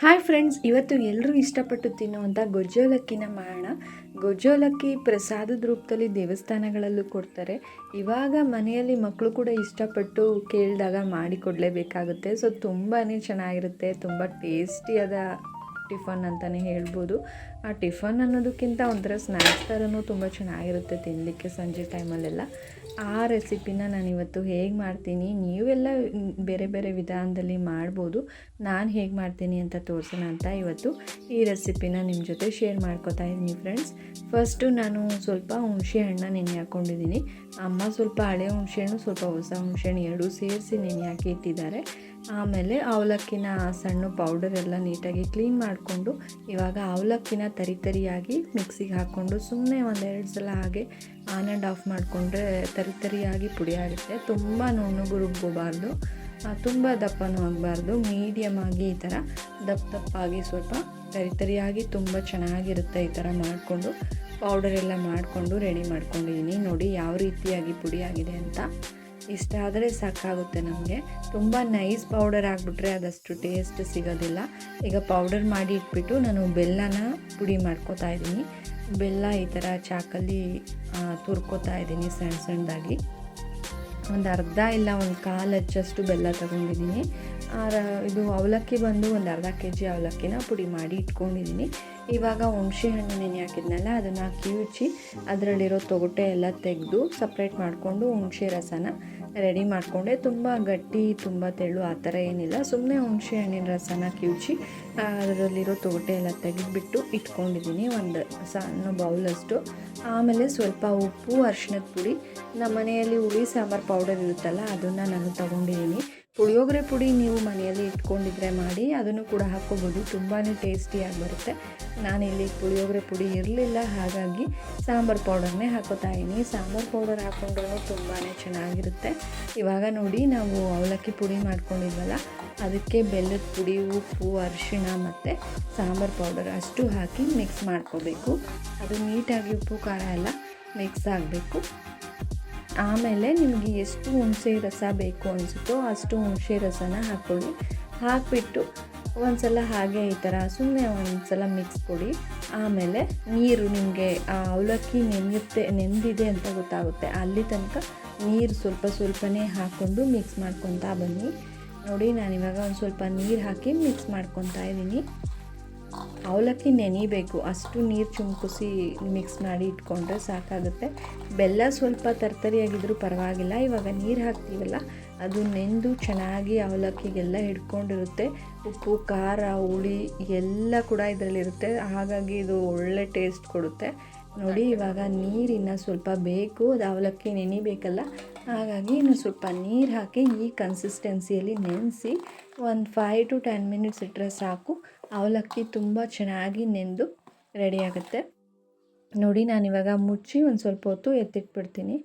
Hi friends ಇವತ್ತು ಎಲ್ಲರೂ ಇಷ್ಟಪಟ್ಟು ತಿನ್ನುವಂಥ ಗೊಜ್ಜೋಲಕ್ಕಿನ ಮಾಡೋಣ ಗೊಜ್ಜೋಲಕ್ಕಿ ಪ್ರಸಾದದ ರೂಪದಲ್ಲಿ ದೇವಸ್ಥಾನಗಳಲ್ಲೂ ಕೊಡ್ತಾರೆ. ಇವಾಗ ಮನೆಯಲ್ಲಿ ಮಕ್ಕಳು ಕೂಡ ಇಷ್ಟಪಟ್ಟು ಕೇಳಿದಾಗ ಮಾಡಿಕೊಡಲೇಬೇಕಾಗುತ್ತೆ. ಸೊ ತುಂಬಾ ಚೆನ್ನಾಗಿರುತ್ತೆ, ತುಂಬ ಟೇಸ್ಟಿಯಾದ ಟಿಫನ್ ಅಂತಲೇ ಹೇಳ್ಬೋದು. ಆ ಟಿಫನ್ ಅನ್ನೋದಕ್ಕಿಂತ ಒಂಥರ ಸ್ನ್ಯಾಕ್ಸ್ ಥರನೂ ತುಂಬ ಚೆನ್ನಾಗಿರುತ್ತೆ ತಿನ್ನಲಿಕ್ಕೆ ಸಂಜೆ ಟೈಮಲ್ಲೆಲ್ಲ. ಆ ರೆಸಿಪಿನ ನಾನು ಇವತ್ತು ಹೇಗೆ ಮಾಡ್ತೀನಿ, ನೀವೆಲ್ಲ ಬೇರೆ ಬೇರೆ ವಿಧಾನದಲ್ಲಿ ಮಾಡ್ಬೋದು, ನಾನು ಹೇಗೆ ಮಾಡ್ತೀನಿ ಅಂತ ತೋರಿಸೋಣ ಅಂತ ಇವತ್ತು ಈ ರೆಸಿಪಿನ ನಿಮ್ಮ ಜೊತೆ ಶೇರ್ ಮಾಡ್ಕೊತಾ ಇದ್ದೀನಿ ಫ್ರೆಂಡ್ಸ್. ಫಸ್ಟು ನಾನು ಸ್ವಲ್ಪ ಹುಣಸೆ ಹಣ್ಣು ನೆನೆ ಹಾಕ್ಕೊಂಡಿದ್ದೀನಿ ಅಮ್ಮ ಸ್ವಲ್ಪ ಹಳೆ ಹುಣಸೆ ಹಣ್ಣು, ಸ್ವಲ್ಪ ಹೊಸ ಹುಣಸೆಹಣ್ಣು ಎರಡೂ ಸೇರಿಸಿ ನೆನೆ ಹಾಕಿ ಇಟ್ಟಿದ್ದಾರೆ. ಆಮೇಲೆ ಅವಲಕ್ಕಿನ ಸಣ್ಣ ಪೌಡರ್ ಎಲ್ಲ ನೀಟಾಗಿ ಕ್ಲೀನ್ ಮಾಡಿಕೊಂಡು ಇವಾಗ ಅವಲಕ್ಕಿನ ತರಿ ತರಿಯಾಗಿ ಮಿಕ್ಸಿಗೆ ಹಾಕ್ಕೊಂಡು ಸುಮ್ಮನೆ ಒಂದೆರಡು ಸಲ ಹಾಗೆ ಆನ್ ಆ್ಯಂಡ್ ಆಫ್ ಮಾಡಿಕೊಂಡ್ರೆ ತರಿ ತರಿಯಾಗಿ ಪುಡಿ ಆಗುತ್ತೆ. ತುಂಬ ನುಣ್ಣಗೆ ರುಬ್ಬಬಾರ್ದು ತುಂಬ ದಪ್ಪನೂ ಆಗಬಾರ್ದು. ಮೀಡಿಯಮ್ ಆಗಿ ಈ ಥರ ದಪ್ಪ ದಪ್ಪಾಗಿ ಸ್ವಲ್ಪ ತರಿ ತರಿಯಾಗಿ ತುಂಬ ಚೆನ್ನಾಗಿರುತ್ತೆ ಈ ಥರ ಮಾಡಿಕೊಂಡು. ಪೌಡರ್ ಎಲ್ಲ ಮಾಡಿಕೊಂಡು ರೆಡಿ ಮಾಡ್ಕೊಂಡಿದ್ದೀನಿ. ನೋಡಿ ಯಾವ ರೀತಿಯಾಗಿ ಪುಡಿ ಆಗಿದೆ ಅಂತ. ಇಷ್ಟ ಆದರೆ ಸಾಕಾಗುತ್ತೆ ನಮಗೆ. ತುಂಬ ನೈಸ್ ಪೌಡರ್ ಆಗಿಬಿಟ್ರೆ ಅದಷ್ಟು ಟೇಸ್ಟ್ ಸಿಗೋದಿಲ್ಲ. ಈಗ ಪೌಡರ್ ಮಾಡಿ ಇಟ್ಬಿಟ್ಟು ನಾನು ಬೆಲ್ಲನ ಪುಡಿ ಮಾಡ್ಕೋತಾ ಇದ್ದೀನಿ. ಬೆಲ್ಲ ಈ ಥರ ಚಾಕಲ್ಲಿ ತುರ್ಕೋತಾ ಇದ್ದೀನಿ ಸಣ್ಣ ಸಣ್ಣದಾಗಿ ಒಂದು ಅರ್ಧ ಇಲ್ಲ, ಒಂದು ಕಾಲು ಹಚ್ಚಷ್ಟು ಬೆಲ್ಲ ತೊಗೊಂಡಿದ್ದೀನಿ. ಇದು ಅವಲಕ್ಕಿ ಬಂದು ಒಂದು ಅರ್ಧ ಕೆ ಜಿ ಅವಲಕ್ಕಿನ ಪುಡಿ ಮಾಡಿ ಇಟ್ಕೊಂಡಿದ್ದೀನಿ. ಇವಾಗ ಹುಣಸೆ ಹಣ್ಣು ನೆನೆ ಹಾಕಿದ್ನಲ್ಲ, ಅದನ್ನು ಕಿವುಚಿ ಅದರಲ್ಲಿರೋ ತೊಗಟೆ ಎಲ್ಲ ತೆಗೆದು ಸಪ್ರೇಟ್ ಮಾಡಿಕೊಂಡು ಹುಣಸೆ ರಸನ ರೆಡಿ ಮಾಡಿಕೊಂಡೆ. ತುಂಬ ಗಟ್ಟಿ, ತುಂಬ ತೆಳು, ಆ ಥರ ಏನಿಲ್ಲ. ಸುಮ್ಮನೆ ಹುಣಸೆ ಹಣ್ಣಿನ ರಸನ ಕಿವುಚಿ ಅದರಲ್ಲಿರೋ ತೋಟೆ ಎಲ್ಲ ತೆಗೆದುಬಿಟ್ಟು ಇಟ್ಕೊಂಡಿದ್ದೀನಿ. ಒಂದು ಸಣ್ಣ ಬೌಲಷ್ಟು ಆಮೇಲೆ ಸ್ವಲ್ಪ ಉಪ್ಪು, ಅರಿಶಿಣದ ಪುಡಿ. ನಮ್ಮ ಮನೆಯಲ್ಲಿ ಹುಳಿ, ಸಾಂಬಾರು ಪೌಡರ್ ಇರುತ್ತಲ್ಲ, ಅದನ್ನು ನಾನು ತಗೊಂಡಿದ್ದೀನಿ. ಪುಳಿಯೋಗರೆ ಪುಡಿ ನೀವು ಮನೆಯಲ್ಲಿ ಇಟ್ಕೊಂಡಿದ್ರೆ ಮಾಡಿ ಅದನ್ನು ಕೂಡ ಹಾಕ್ಕೋಬೋದು. ತುಂಬಾ ಟೇಸ್ಟಿಯಾಗಿ ಬರುತ್ತೆ. ನಾನಿಲ್ಲಿ ಪುಳಿಯೋಗರೆ ಪುಡಿ ಇರಲಿಲ್ಲ, ಹಾಗಾಗಿ ಸಾಂಬಾರು ಪೌಡರ್ನೇ ಹಾಕೋತಾ ಇದ್ದೀನಿ. ಸಾಂಬಾರು ಪೌಡರ್ ಹಾಕ್ಕೊಂಡ್ರೂ ತುಂಬಾ ಚೆನ್ನಾಗಿರುತ್ತೆ. ಇವಾಗ ನೋಡಿ, ನಾವು ಅವಲಕ್ಕಿ ಪುಡಿ ಮಾಡ್ಕೊಂಡಿದ್ವಲ್ಲ, ಅದಕ್ಕೆ ಬೆಲ್ಲದ ಪುಡಿ, ಉಪ್ಪು, ಅರಿಶಿಣ ಮತ್ತು ಸಾಂಬಾರು ಪೌಡರ್ ಅಷ್ಟು ಹಾಕಿ ಮಿಕ್ಸ್ ಮಾಡ್ಕೋಬೇಕು. ಅದು ನೀಟಾಗಿ ಉಪ್ಪು, ಖಾರ ಎಲ್ಲ ಮಿಕ್ಸ್ ಆಗಬೇಕು. ಆಮೇಲೆ ನಿಮಗೆ ಎಷ್ಟು ಹುಣಸೆ ರಸ ಬೇಕು ಅನಿಸುತ್ತೋ ಅಷ್ಟು ಹುಣಸೆ ರಸನ ಹಾಕ್ಕೊಳ್ಳಿ ಹಾಕಿಬಿಟ್ಟು ಒಂದ್ಸಲ ಹಾಗೆ ಈ ಥರ ಸುಮ್ಮನೆ ಒಂದ್ಸಲ ಮಿಕ್ಸ್ ಕೊಡಿ. ಆಮೇಲೆ ನೀರು ನಿಮಗೆ ಅವಲಕ್ಕಿ ನೆನೆಯುತ್ತೆ ನೆಂದಿದೆ ಅಂತ ಗೊತ್ತಾಗುತ್ತೆ. ಅಲ್ಲಿ ತನಕ ನೀರು ಸ್ವಲ್ಪ ಸ್ವಲ್ಪನೇ ಹಾಕ್ಕೊಂಡು ಮಿಕ್ಸ್ ಮಾಡ್ಕೊತಾ ಬನ್ನಿ. ನೋಡಿ, ನಾನಿವಾಗ ಒಂದು ಸ್ವಲ್ಪ ನೀರು ಹಾಕಿ ಮಿಕ್ಸ್ ಮಾಡ್ಕೊತಾ ಇದ್ದೀನಿ. ಅವಲಕ್ಕಿ ನೆನಿಬೇಕು. ಅಷ್ಟು ನೀರು ಚುಮ್ಕಿಸಿ ಮಿಕ್ಸ್ ಮಾಡಿ ಇಟ್ಕೊಂಡ್ರೆ ಸಾಕಾಗುತ್ತೆ. ಬೆಲ್ಲ ಸ್ವಲ್ಪ ತರ್ತರಿಯಾಗಿದ್ದರೂ ಪರವಾಗಿಲ್ಲ. ಇವಾಗ ನೀರು ಹಾಕ್ತೀವಲ್ಲ, ಅದು ನೆಂದು ಚೆನ್ನಾಗಿ ಅವಲಕ್ಕಿಗೆಲ್ಲ ಹಿಡ್ಕೊಂಡಿರುತ್ತೆ. ಉಪ್ಪು, ಖಾರ, ಹುಳಿ ಎಲ್ಲ ಕೂಡ ಇದರಲ್ಲಿರುತ್ತೆ. ಹಾಗಾಗಿ ಇದು ಒಳ್ಳೆ ಟೇಸ್ಟ್ ಕೊಡುತ್ತೆ. ನೋಡಿ, ಇವಾಗ ನೀರಿನ ಸ್ವಲ್ಪ ಬೇಕು ಅದು ಅವಲಕ್ಕಿ ನೆನಿಬೇಕಲ್ಲ ಹಾಗಾಗಿ ಇನ್ನು ಸ್ವಲ್ಪ ನೀರು ಹಾಕಿ ಈ ಕನ್ಸಿಸ್ಟೆನ್ಸಿಯಲ್ಲಿ ನೆನೆಸಿ ಒಂದು ಫೈವ್ ಟು ಟೆನ್ ಮಿನಿಟ್ಸ್ ಇಟ್ಟರೆ ಸಾಕು. ಅವಲಕ್ಕಿ ತುಂಬ ಚೆನ್ನಾಗಿ ನೆಂದು ರೆಡಿಯಾಗುತ್ತೆ ನೋಡಿ ನಾನಿವಾಗ ಮುಚ್ಚಿ ಒಂದು ಸ್ವಲ್ಪ ಹೊತ್ತು ಎತ್ತಿಟ್ಬಿಡ್ತೀನಿ.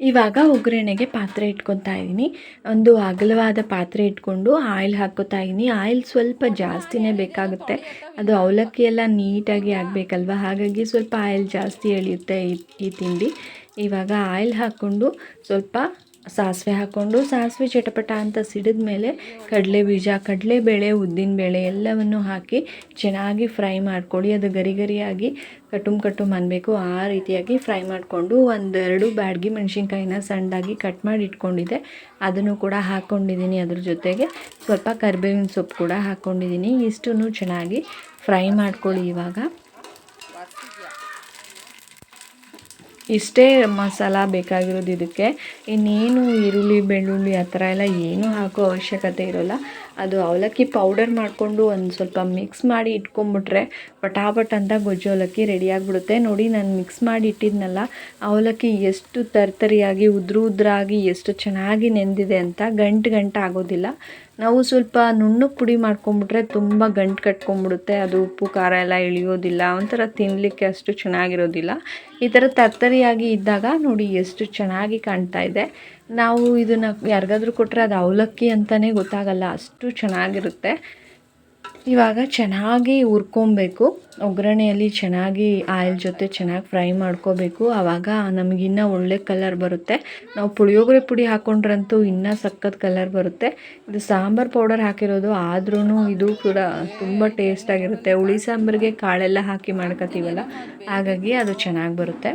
ಇವಾಗ ಒಗ್ಗರಣೆಗೆ ಪಾತ್ರೆ ಇಟ್ಕೊತಾ ಇದ್ದೀನಿ. ಒಂದು ಅಗಲವಾದ ಪಾತ್ರೆ ಇಟ್ಕೊಂಡು ಆಯಿಲ್ ಹಾಕೋತಾ ಇದ್ದೀನಿ. ಆಯಿಲ್ ಸ್ವಲ್ಪ ಜಾಸ್ತಿನೇ ಬೇಕಾಗುತ್ತೆ. ಅದು ಅವಲಕ್ಕಿ ಎಲ್ಲ ನೀಟಾಗಿ ಆಗಬೇಕಲ್ವ? ಹಾಗಾಗಿ ಸ್ವಲ್ಪ ಆಯಿಲ್ ಜಾಸ್ತಿ ಎಳೆಯುತ್ತೆ ಈ ಈ ತಿಂಡಿ. ಇವಾಗ ಆಯಿಲ್ ಹಾಕ್ಕೊಂಡು ಸ್ವಲ್ಪ ಸಾಸಿವೆ ಹಾಕ್ಕೊಂಡು ಸಾಸಿವೆ ಚಟಪಟ ಅಂತ ಸಿಡಿದ ಮೇಲೆ ಕಡಲೆ ಬೀಜ ಕಡಲೆಬೇಳೆ ಉದ್ದಿನಬೇಳೆ ಎಲ್ಲವನ್ನು ಹಾಕಿ ಚೆನ್ನಾಗಿ ಫ್ರೈ ಮಾಡ್ಕೊಳ್ಳಿ. ಅದು ಗರಿ ಗರಿಯಾಗಿ ಕಟುಮ್ ಕಟುಮ್ ಅನ್ನಬೇಕು ಆ ರೀತಿಯಾಗಿ ಫ್ರೈ ಮಾಡಿಕೊಂಡು ಒಂದೆರಡು ಬ್ಯಾಡ್ಗಿ ಮೆಣಸಿನ್ಕಾಯಿನ ಸಣ್ಣದಾಗಿ ಕಟ್ ಮಾಡಿ ಇಟ್ಕೊಂಡಿದ್ದೆ. ಅದನ್ನು ಕೂಡ ಹಾಕ್ಕೊಂಡಿದ್ದೀನಿ ಅದ್ರ ಜೊತೆಗೆ. ಸ್ವಲ್ಪ ಕರಿಬೇವಿನ ಸೊಪ್ಪು ಕೂಡ ಹಾಕ್ಕೊಂಡಿದ್ದೀನಿ ಇಷ್ಟನ್ನು ಚೆನ್ನಾಗಿ ಫ್ರೈ ಮಾಡ್ಕೊಳ್ಳಿ ಇವಾಗ. ಇಷ್ಟೇ ಮಸಾಲ ಬೇಕಾಗಿರೋದು ಇದಕ್ಕೆ. ಇನ್ನೇನು ಈರುಳ್ಳಿ ಬೆಳ್ಳುಳ್ಳಿ ಆ ಥರ ಎಲ್ಲ ಏನೂ ಹಾಕೋ ಅವಶ್ಯಕತೆ ಇರೋಲ್ಲ. ಅದು ಅವಲಕ್ಕಿ ಪೌಡರ್ ಮಾಡಿಕೊಂಡು ಒಂದು ಸ್ವಲ್ಪ ಮಿಕ್ಸ್ ಮಾಡಿ ಇಟ್ಕೊಂಡ್ಬಿಟ್ರೆ ಪಟಾಪಟ್ ಅಂತ ಗೊಜ್ಜು ಅವಲಕ್ಕಿ ರೆಡಿ ಆಗಿಬಿಡುತ್ತೆ. ನೋಡಿ, ನಾನು ಮಿಕ್ಸ್ ಮಾಡಿ ಇಟ್ಟಿದ್ನಲ್ಲ, ಅವಲಕ್ಕಿ ಎಷ್ಟು ತರ್ತರಿಯಾಗಿ, ಉದ್ರು ಉದ್ರಾಗಿ ಎಷ್ಟು ಚೆನ್ನಾಗಿ ನೆಂದಿದೆ ಅಂತ ಗಂಟು ಗಂಟು ಆಗೋದಿಲ್ಲ. ನಾವು ಸ್ವಲ್ಪ ನುಣ್ಣಗೆ ಪುಡಿ ಮಾಡ್ಕೊಂಬಿಟ್ರೆ ತುಂಬ ಗಂಟು ಕಟ್ಕೊಂಬಿಡುತ್ತೆ ಅದು ಉಪ್ಪು, ಖಾರ ಎಲ್ಲ ಇಳಿಯೋದಿಲ್ಲ. ಒಂಥರ ತಿನ್ನಲಿಕ್ಕೆ ಅಷ್ಟು ಚೆನ್ನಾಗಿರೋದಿಲ್ಲ. ಈ ಥರ ತರ್ತರಿಯಾಗಿ ಇದ್ದಾಗ ನೋಡಿ, ಎಷ್ಟು ಚೆನ್ನಾಗಿ ಕಾಣ್ತಾ ಇದೆ. ನಾವು ಇದನ್ನು ಯಾರಿಗಾದ್ರೂ ಕೊಟ್ಟರೆ ಅದು ಅವಲಕ್ಕಿ ಅಂತಲೇ ಗೊತ್ತಾಗಲ್ಲ, ಅಷ್ಟು ಚೆನ್ನಾಗಿರುತ್ತೆ. ಇವಾಗ ಚೆನ್ನಾಗಿ ಹುರ್ಕೊಬೇಕು. ಒಗ್ಗರಣೆಯಲ್ಲಿ ಚೆನ್ನಾಗಿ ಆಯಿಲ್ ಜೊತೆ ಚೆನ್ನಾಗಿ ಫ್ರೈ ಮಾಡ್ಕೋಬೇಕು. ಆವಾಗ ನಮಗಿನ್ನ ಒಳ್ಳೆ ಕಲರ್ ಬರುತ್ತೆ. ನಾವು ಪುಳಿಯೋಗರೆ ಪುಡಿ ಹಾಕ್ಕೊಂಡ್ರಂತೂ ಇನ್ನೂ ಸಖತ್ ಕಲರ್ ಬರುತ್ತೆ. ಇದು ಸಾಂಬಾರು ಪೌಡರ್ ಹಾಕಿರೋದು ಆದ್ರೂ ಇದು ಕೂಡ ತುಂಬ ಟೇಸ್ಟಾಗಿರುತ್ತೆ. ಹುಳಿ ಸಾಂಬಾರಿಗೆ ಕಾಳೆಲ್ಲ ಹಾಕಿ ಮಾಡ್ಕೋತೀವಲ್ಲ, ಹಾಗಾಗಿ ಅದು ಚೆನ್ನಾಗಿ ಬರುತ್ತೆ.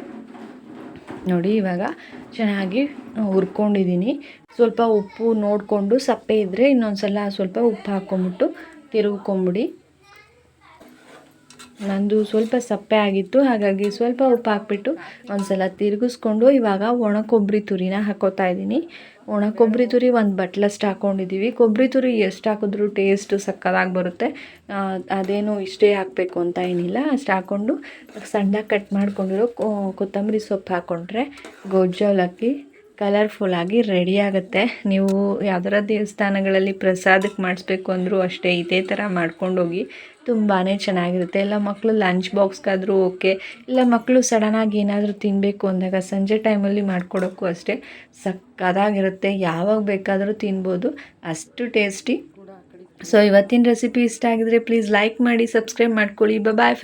ನೋಡಿ, ಇವಾಗ ಚೆನ್ನಾಗಿ ಹುರ್ಕೊಂಡಿದ್ದೀನಿ ಸ್ವಲ್ಪ ಉಪ್ಪು ನೋಡಿಕೊಂಡು ಸಪ್ಪೆ ಇದ್ದರೆ ಇನ್ನೊಂದು ಸಲ ಸ್ವಲ್ಪ ಉಪ್ಪು ಹಾಕ್ಕೊಂಬಿಟ್ಟು ತಿರುಗ್ಕೊಂಬಿಡಿ. ನಂದು ಸ್ವಲ್ಪ ಸಪ್ಪೆ ಆಗಿತ್ತು, ಹಾಗಾಗಿ ಸ್ವಲ್ಪ ಉಪ್ಪು ಹಾಕ್ಬಿಟ್ಟು ಒಂದು ಸಲ ತಿರುಗಿಸ್ಕೊಂಡು ಇವಾಗ ಒಣ ಕೊಬ್ಬರಿ ತುರಿನ ಹಾಕೋತಾ ಇದ್ದೀನಿ ಒಣ ಕೊಬ್ಬರಿ ತುರಿ ಒಂದು ಬಟ್ಲಷ್ಟು ಹಾಕ್ಕೊಂಡಿದ್ದೀವಿ ಕೊಬ್ಬರಿ ತುರಿ ಎಷ್ಟು ಹಾಕಿದ್ರೂ ಟೇಸ್ಟು ಸಕ್ಕದಾಗಿ ಬರುತ್ತೆ. ಅದೇನು ಇಷ್ಟೇ ಹಾಕಬೇಕು ಅಂತ ಏನಿಲ್ಲ. ಅಷ್ಟು ಹಾಕ್ಕೊಂಡು ಸಣ್ಣದಾಗಿ ಕಟ್ ಮಾಡಿಕೊಂಡಿರೋ ಕೊತ್ತಂಬರಿ ಸೊಪ್ಪು ಹಾಕ್ಕೊಂಡ್ರೆ ಅವಲಕ್ಕಿ ಕಲರ್ಫುಲ್ಲಾಗಿ ರೆಡಿ ಆಗುತ್ತೆ. ನೀವು ಯಾವ್ದಾರ ದೇವಸ್ಥಾನಗಳಲ್ಲಿ ಪ್ರಸಾದಕ್ಕೆ ಮಾಡಿಸ್ಬೇಕು ಅಂದರೂ ಅಷ್ಟೇ ಇದೇ ಥರ ಮಾಡ್ಕೊಂಡೋಗಿ ತುಂಬಾ ಚೆನ್ನಾಗಿರುತ್ತೆ. ಎಲ್ಲ ಮಕ್ಕಳು ಲಂಚ್ ಬಾಕ್ಸ್ಗಾದರೂ ಓಕೆ ಇಲ್ಲ ಮಕ್ಕಳು ಸಡನ್ನಾಗಿ ಏನಾದರೂ ತಿನ್ನಬೇಕು ಅಂದಾಗ ಸಂಜೆ ಟೈಮಲ್ಲಿ ಮಾಡ್ಕೊಡೋಕ್ಕೂ ಅಷ್ಟೇ ಸಕ್ಕದಾಗಿರುತ್ತೆ ಯಾವಾಗ ಬೇಕಾದರೂ ತಿನ್ಬೋದು. ಅಷ್ಟು ಟೇಸ್ಟಿ ಸೊ ಇವತ್ತಿನ ರೆಸಿಪಿ ಇಷ್ಟ ಆಗಿದ್ರೆ ಪ್ಲೀಸ್ ಲೈಕ್ ಮಾಡಿ ಸಬ್ಸ್ಕ್ರೈಬ್ ಮಾಡ್ಕೊಳ್ಳಿ. ಬಾಯ್